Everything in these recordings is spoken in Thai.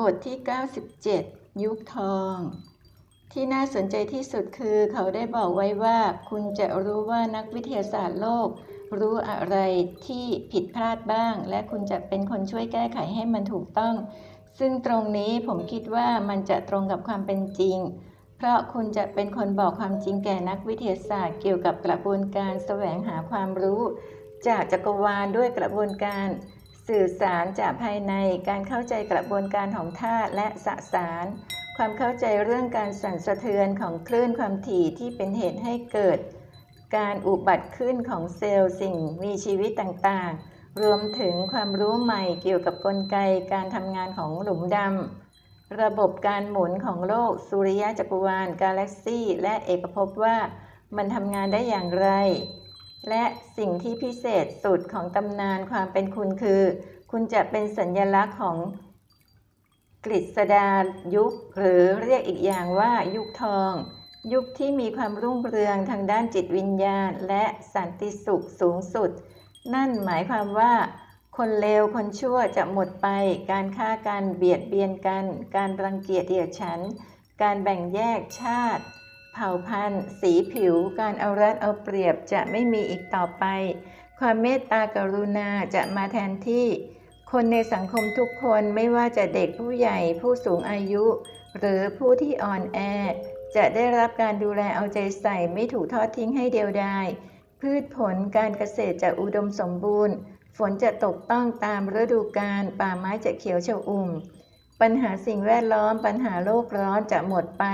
บทที่ 97 ยุคทอง ที่น่าสนใจที่สุดคือเขาได้บอกไว้ว่าคุณจะรู้ว่านักวิทยาศาสตร์โลก รู้อะไรที่ผิดพลาดบ้าง และคุณจะเป็นคนช่วยแก้ไขให้มันถูกต้อง ซึ่งตรงนี้ผมคิดว่ามันจะตรงกับความเป็นจริง เพราะคุณจะเป็นคนบอกความจริงแก่นักวิทยาศาสตร์ เกี่ยวกับกระบวนการแสวงหาความรู้ จากจักรวาลด้วยกระบวนการ สื่อสารจากภายในการเข้าใจกระบวนการของธาตุและสสาร ความเข้าใจเรื่องการสั่นสะเทือนของคลื่นความถี่ที่เป็นเหตุให้เกิด การอุบัติขึ้นของเซลล์สิ่งมีชีวิตต่างๆ รวมถึงความรู้ใหม่เกี่ยวกับกลไกการทำงานของหลุมดำ ระบบการหมุนของโลกสุริยะจักรวาลกาแล็กซี่และเอกภพว่ามันทำงานได้อย่างไร และสิ่งที่พิเศษสุดของตำนานความเป็นคุณคือ คุณจะเป็นสัญลักษณ์ของกฤษดายุค หรือเรียกอีกอย่างว่ายุคทอง ยุคที่มีความรุ่งเรืองทางด้านจิตวิญญาณ และสันติสุขสูงสุด นั่นหมายความว่า คนเลวคนชั่วจะหมดไป การฆ่ากันเบียดเบียนกัน การรังเกียจเดียดฉัน การแบ่งแยกชาติ เผ่าพันธุ์ สีผิว การเอารัดเอาเปรียบจะไม่มีอีกต่อไป ความเมตตากรุณาจะมาแทนที่ คนในสังคมทุกคนไม่ว่าจะเด็กผู้ใหญ่ผู้สูงอายุ หรือผู้ที่อ่อนแอ จะได้รับการดูแลเอาใจใส่ไม่ถูกทอดทิ้งให้เดียวดายพืชผลการเกษตรจะอุดมสมบูรณ์ ฝนจะตกต้องตามฤดูกาลป่าไม้จะเขียวชอุ่ม ปัญหาสิ่งแวดล้อมปัญหาโลกร้อนจะหมดไป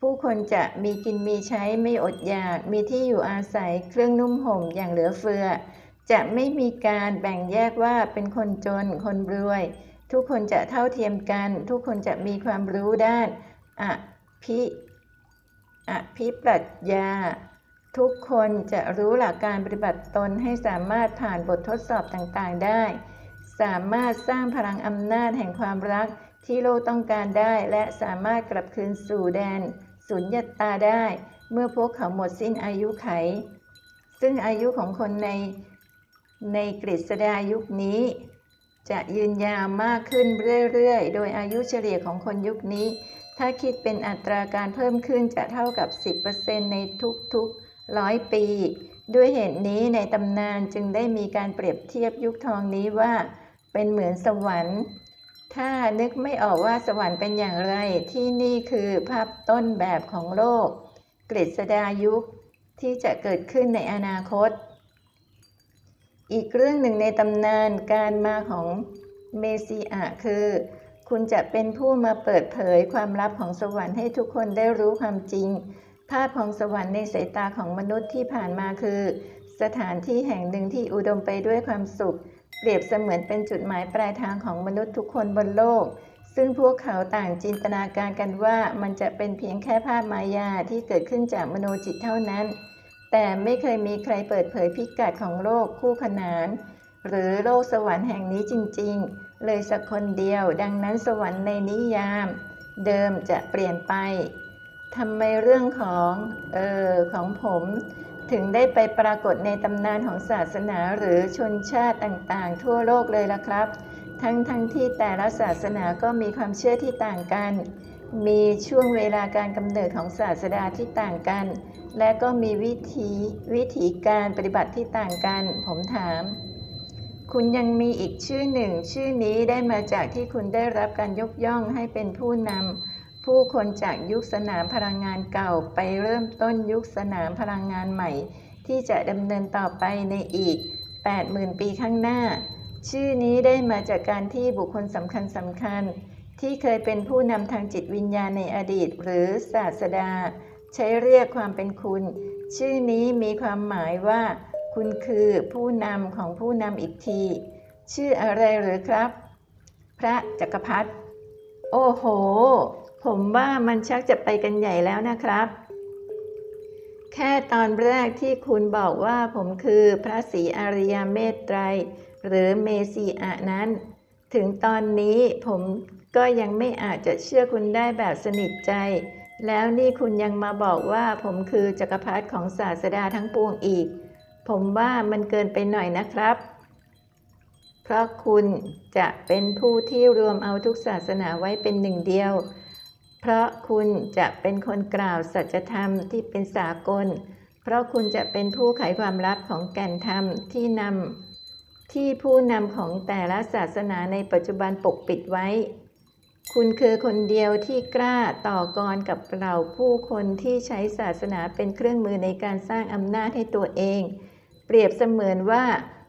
ผู้คนจะมีกินมีใช้ไม่อดอยาก มีที่อยู่อาศัยเครื่องนุ่มห่มอย่างเหลือเฟือ จะไม่มีการแบ่งแยกว่าเป็นคนจนคนรวย ทุกคนจะเท่าเทียมกัน ทุกคนจะมีความรู้ด้านอภิอภิปรัชญา ทุกคนจะรู้หลักการปฏิบัติตนให้สามารถผ่านบททดสอบต่างๆได้ สามารถสร้างพลังอำนาจแห่งความรักที่โลกต้องการได้และสามารถกลับคืนสู่แดน สุญญตาได้ เมื่อพวกเขาหมดสิ้นอายุไข ซึ่งอายุของคนในในกฤษดายุคนี้ จะยืนยาวมากขึ้นเรื่อยๆ โดยอายุเฉลี่ยของคนยุคนี้ ถ้าคิดเป็นอัตราการเพิ่มขึ้นจะเท่ากับ 10%ในทุกๆร้อยปี ด้วยเหตุนี้ในตำนานจึงได้มีการเปรียบเทียบยุคทองนี้ว่าเป็นเหมือนสวรรค์ ถ้านึกไม่ออกว่าสวรรค์เป็นอย่างไร ที่นี่คือภาพต้นแบบของโลก กฤษดายุคที่จะเกิดขึ้นในอนาคต อีกเรื่องหนึ่งในตำนานการมาของเมซีอะคือ คุณจะเป็นผู้มาเปิดเผยความลับของสวรรค์ให้ทุกคนได้รู้ความจริง ภาพของสวรรค์ในสายตาของมนุษย์ที่ผ่านมาคือ สถานที่แห่งหนึ่งที่อุดมไปด้วยความสุข เปรียบเสมือนเป็นจุดหมายปลายทางของมนุษย์ทุกคนบนโลก ซึ่งพวกเขาต่างจินตนาการกันว่ามันจะเป็นเพียงแค่ภาพมายาที่เกิดขึ้นจากมโนจิตเท่านั้น แต่ไม่เคยมีใครเปิดเผยพิกัดของโลกคู่ขนาน หรือโลกสวรรค์แห่งนี้จริง ๆ เลยสักคนเดียว ดังนั้นสวรรค์ในนิยาม เดิมจะเปลี่ยนไปทำไมเรื่องของเออของผม ถึงได้ไปปรากฏในตำนานของศาสนาหรือชนชาติต่างๆ ทั่วโลกเลยล่ะครับ ทั้งทั้งที่แต่ละศาสนาก็มีความเชื่อที่ต่างกัน มีช่วงเวลาการกำเนิดของศาสดาที่ต่างกัน และก็มีวิธีวิธีการปฏิบัติที่ต่างกัน ผมถาม คุณยังมีอีกชื่อหนึ่ง ชื่อนี้ได้มาจากที่คุณได้รับการยกย่องให้เป็นผู้นำ ผู้คนจากยุคสนามพลังงานเก่าไปเริ่มต้นยุคสนามพลังงานใหม่ ที่จะดำเนินต่อไปในอีก 80,000 ปีข้างหน้า ชื่อนี้ได้มาจากการที่บุคคลสำคัญสำคัญ ที่เคยเป็นผู้นำทางจิตวิญญาณในอดีต หรือศาสดา ใช้เรียกความเป็นคุณ ชื่อนี้มีความหมายว่า คุณคือผู้นำของผู้นำอีกที ชื่ออะไรหรือครับ พระจักรพรรดิโอ้โห ผมว่ามันชักจะไปกันใหญ่แล้วนะครับ แค่ตอนแรกที่คุณบอกว่าผมคือพระศรีอริยเมตไตร หรือเมสีอะนั้น ถึงตอนนี้ผมก็ยังไม่อาจจะเชื่อคุณได้แบบสนิทใจ แล้วนี่คุณยังมาบอกว่าผมคือจักรพรรดิของศาสดาทั้งปวงอีก ผมว่ามันเกินไปหน่อยนะครับ เพราะคุณจะเป็นผู้ที่รวมเอาทุกศาสนาไว้เป็นหนึ่งเดียว พราะคุณจะเป็นคนกล่าวสัจธรรมที่เป็นสากล เพราะคุณจะเป็นผู้ไขความลับของแก่นธรรมที่นำที่ผู้นำของแต่ละศาสนาในปัจจุบันปกปิดไว้ คุณคือคนเดียวที่กล้าต่อกรกับเราผู้คนที่ใช้ศาสนาเป็นเครื่องมือในการสร้างอำนาจให้ตัวเอง เปรียบเสมือนว่า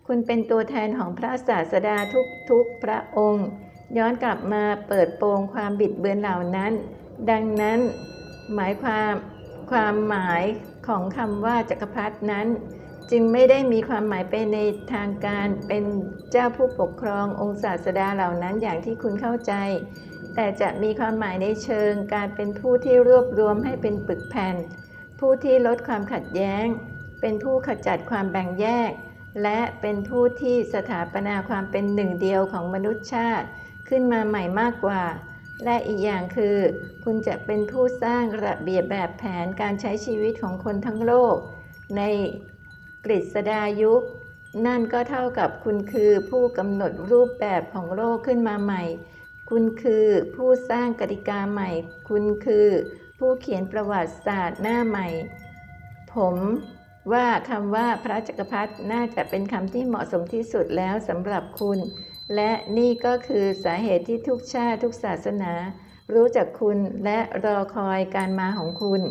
คุณเป็นตัวแทนของพระศาสดาทุกๆพระองค์ ย้อนกลับมาเปิดโปงความบิดเบือนเหล่านั้น ดังนั้นหมายความความหมายของคำว่าจักรพรรดินั้น จึงไม่ได้มีความหมายไปในทางการเป็นเจ้าผู้ปกครององค์ศาสดาเหล่านั้นอย่างที่คุณเข้าใจ แต่จะมีความหมายในเชิงการเป็นผู้ที่รวบรวมให้เป็นปึกแผ่น ผู้ที่ลดความขัดแย้ง เป็นผู้ขจัดความแบ่งแยก และเป็นผู้ที่สถาปนาความเป็นหนึ่งเดียวของมนุษยชาติ ขึ้นมาใหม่มากกว่า และอีกอย่างคือ คุณจะเป็นผู้สร้างระเบียบแบบแผนการใช้ชีวิตของคนทั้งโลก ในกฤษดายุค นั่นก็เท่ากับคุณคือผู้กำหนดรูปแบบของโลกขึ้นมาใหม่ คุณคือผู้สร้างกติกาใหม่ คุณคือผู้เขียนประวัติศาสตร์หน้าใหม่ ผมว่าคำว่าพระจักรพรรดิน่าจะเป็นคำที่เหมาะสมที่สุดแล้วสำหรับคุณ และนี่ก็คือสาเหตุที่ทุกชาติทุกศาสนา รู้จักคุณและรอคอยการมาของคุณ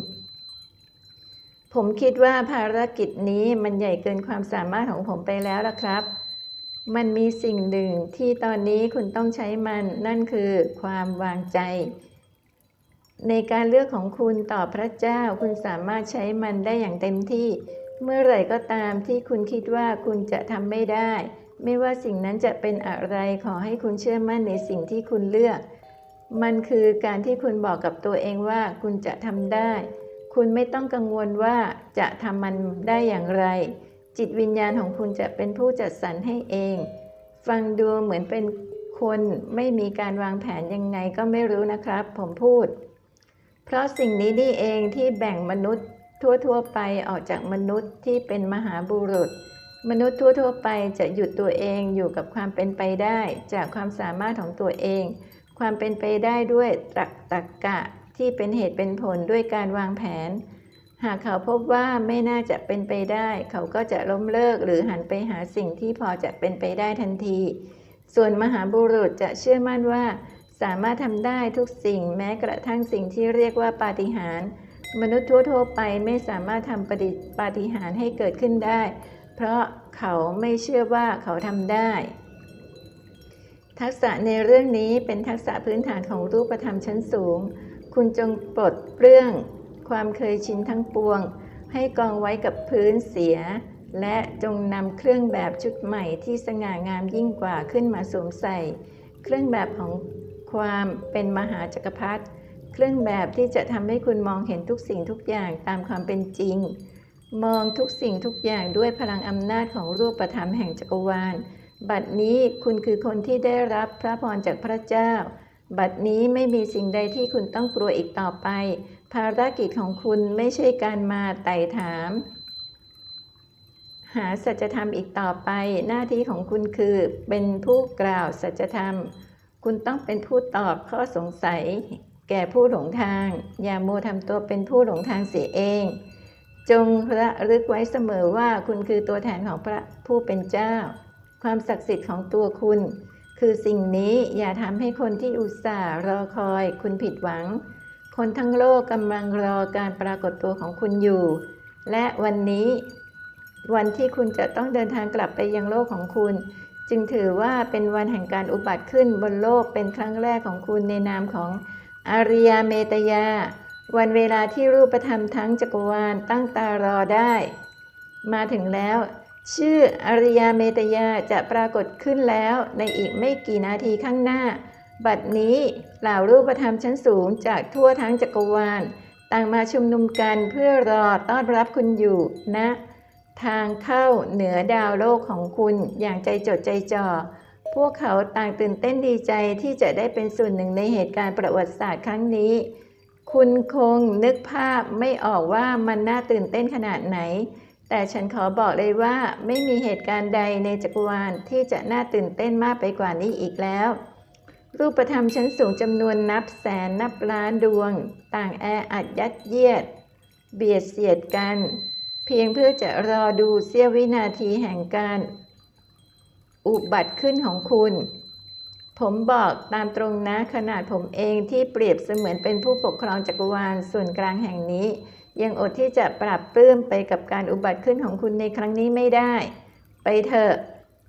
ผมคิดว่าภารกิจนี้มันใหญ่เกินความสามารถของผมไปแล้วล่ะครับ มันมีสิ่งหนึ่งที่ตอนนี้คุณต้องใช้มันนั่นคือความวางใจ ในการเลือกของคุณต่อพระเจ้าคุณสามารถใช้มันได้อย่างเต็มที่ เมื่อไหร่ก็ตามที่คุณคิดว่าคุณจะทำไม่ได้ ไม่ว่าสิ่งนั้นจะเป็นอะไรขอให้คุณเชื่อมั่นในสิ่งที่คุณเลือก มันคือการที่คุณบอกกับตัวเองว่าคุณจะทำได้ คุณไม่ต้องกังวลว่าจะทำมันได้อย่างไร จิตวิญญาณของคุณจะเป็นผู้จัดสรรให้เอง ฟังดูเหมือนเป็นคนไม่มีการวางแผนยังไงก็ไม่รู้นะครับ ผมพูด เพราะสิ่งนี้นี่เองที่แบ่งมนุษย์ทั่วๆไปออกจากมนุษย์ที่เป็นมหาบุรุษ มนุษย์ทั่ว ๆ ไปจะหยุดตัวเองอยู่กับความเป็นไปได้ จากความสามารถของตัวเอง ความเป็นไปได้ด้วยตรรกตรรกะที่เป็นเหตุเป็นผลด้วยการวางแผน หากเขาพบว่าไม่น่าจะเป็นไปได้ เขาก็จะล้มเลิกหรือหันไปหาสิ่งที่พอจะเป็นไปได้ทันที ส่วนมหาบุรุษจะเชื่อมั่นว่า สามารถทำได้ทุกสิ่งแม้กระทั่งสิ่งที่เรียกว่าปาฏิหาริย์มนุษย์ทั่วๆไปไม่สามารถทำปฏิปาฏิหาริย์ให้เกิดขึ้นได้ เพราะเขาไม่เชื่อว่าเขาทำได้ ทักษะในเรื่องนี้เป็นทักษะพื้นฐานของรูปธรรมชั้นสูง คุณจงปลดเปลื้อง ความเคยชินทั้งปวง ให้กองไว้กับพื้นเสีย และจงนำเครื่องแบบชุดใหม่ที่สง่างามยิ่งกว่าขึ้นมาสวมใส่ เครื่องแบบของความเป็นมหาจักรพรรดิเครื่องแบบที่จะทำให้คุณมองเห็นทุกสิ่งทุกอย่างตามความเป็นจริง มองทุกสิ่งทุกอย่างด้วยพลังอำนาจของรูปธรรมแห่งจักรวาล บัดนี้คุณคือคนที่ได้รับพระพรจากพระเจ้า บัดนี้ไม่มีสิ่งใดที่คุณต้องกลัวอีกต่อไป ภารกิจของคุณไม่ใช่การมาไต่ถาม หาสัจธรรมอีกต่อไป หน้าที่ของคุณคือเป็นผู้กล่าวสัจธรรม คุณต้องเป็นผู้ตอบข้อสงสัย แก่ผู้หลงทาง อย่าโมทำตัวเป็นผู้หลงทางเสียเอง จงระลึกไว้เสมอว่าคุณคือตัวแทนของพระผู้เป็นเจ้า ความศักดิ์สิทธิ์ของตัวคุณ คือสิ่งนี้อย่าทำให้คนที่อุตส่าห์รอคอย คุณผิดหวัง คนทั้งโลกกำลังรอการปรากฏตัวของคุณอยู่ และวันนี้ วันที่คุณจะต้องเดินทางกลับไปยังโลกของคุณ จึงถือว่าเป็นวันแห่งการอุบัติขึ้นบนโลกเป็นครั้งแรกของคุณในนามของอาริยาเมตยา วันเวลาที่รูปธรรมทั้งจักรวาลตั้งตารอได้ มาถึงแล้ว ชื่ออริยาเมตยาจะปรากฏขึ้นแล้วในอีกไม่กี่นาทีข้างหน้า บัดนี้เหล่ารูปธรรมชั้นสูงจากทั่วทั้งจักรวาล ต่างมาชุมนุมกันเพื่อรอต้อนรับคุณอยู่ณนะ ทางเข้าเหนือดาวโลกของคุณอย่างใจจดใจจ่อพวกเขาต่างตื่นเต้นดีใจที่จะได้เป็นส่วนหนึ่งในเหตุการณ์ประวัติศาสตร์ครั้งนี้ คุณคงนึกภาพไม่ออกว่ามันน่าตื่นเต้นขนาดไหน แต่ฉันขอบอกเลยว่าไม่มีเหตุการณ์ใดในจักรวาลที่จะน่าตื่นเต้นมากไปกว่านี้อีกแล้ว รูปธรรมชั้นสูงจำนวนนับแสนนับล้านดวง ต่างแออัดยัดเยียด เบียดเสียดกัน เพียงเพื่อจะรอดูเสี้ยววินาทีแห่งการ อุบัติขึ้นของคุณ ผมบอกตามตรงนะขนาดผมเองที่เปรียบเสมือนเป็นผู้ปกครองจักรวาลส่วนกลางแห่งนี้ ยังอดที่จะปรับปลื้มไปกับการอุบัติขึ้นของคุณในครั้งนี้ไม่ได้ ไปเถอะ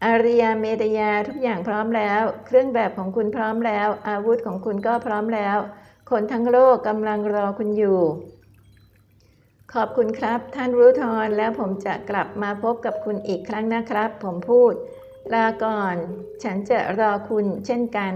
อาริยาเมตยาทุกอย่างพร้อมแล้ว เครื่องแบบของคุณพร้อมแล้ว อาวุธของคุณก็พร้อมแล้ว คนทั้งโลกกำลังรอคุณอยู่ ขอบคุณครับ ท่านรู้ทอนแล้วผมจะกลับมาพบกับคุณอีกครั้งนะครับ ผมพูด ลาก่อน ฉันจะรอคุณเช่นกัน